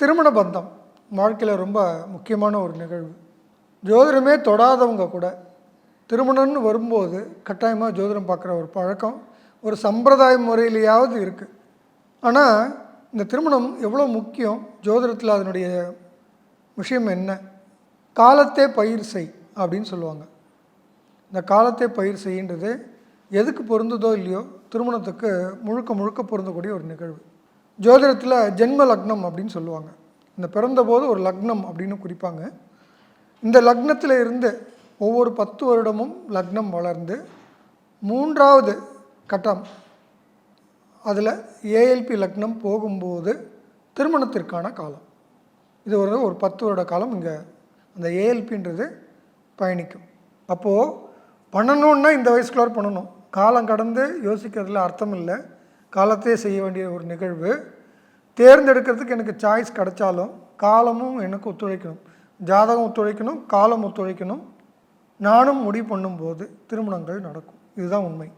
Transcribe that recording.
திருமண பந்தம் வாழ்க்கையில் ரொம்ப முக்கியமான ஒரு நிகழ்வு. ஜோதிடமே தொடாதவங்க கூட திருமணம்னு வரும்போது கட்டாயமாக ஜோதிடம் பார்க்குற ஒரு பழக்கம் ஒரு சம்பிரதாய முறையிலேயாவது இருக்குது ஆனால் இந்த திருமணம் எவ்வளோ முக்கியம்? ஜோதிடத்தில் அதனுடைய விஷயம் என்ன? காலத்தே பயிர் செய் அப்படின்னு சொல்லுவாங்க. இந்த காலத்தே பயிர் செய்ன்றது எதுக்கு பொருந்துதோ இல்லையோ திருமணத்துக்கு முழுக்க முழுக்க பொருந்தக்கூடிய ஒரு நிகழ்வு. ஜோதிடத்தில் ஜென்ம லக்னம் அப்படின்னு சொல்லுவாங்க. இந்த பிறந்தபோது ஒரு லக்னம் அப்படின்னு குறிப்பாங்க. இந்த லக்னத்தில் இருந்து ஒவ்வொரு பத்து வருடமும் லக்னம் வளர்ந்து மூன்றாவது கட்டம் அதில் ஏஎல்பி லக்னம் போகும்போது திருமணத்திற்கான காலம். இது ஒரு ஒரு பத்து வருட காலம் இங்கே அந்த ஏஎல்பின்றது பயணிக்கும். அப்போது பண்ணணுன்னா இந்த வயசுக்குள்ளார் பண்ணணும். காலம் கடந்து யோசிக்கிறதுல அர்த்தம் இல்லை. காலத்தே செய்ய வேண்டிய ஒரு நிகழ்வு. தேர்ந்தெடுக்கிறதுக்கு எனக்கு சாய்ஸ் கிடைச்சாலும் காலமும் எனக்கு ஒத்துழைக்கணும். ஜாதகம் ஒத்துழைக்கணும் காலம் ஒத்துழைக்கணும். நானும் முடிவு பண்ணும்போது திருமணங்கள் நடக்கும். இதுதான் உண்மை.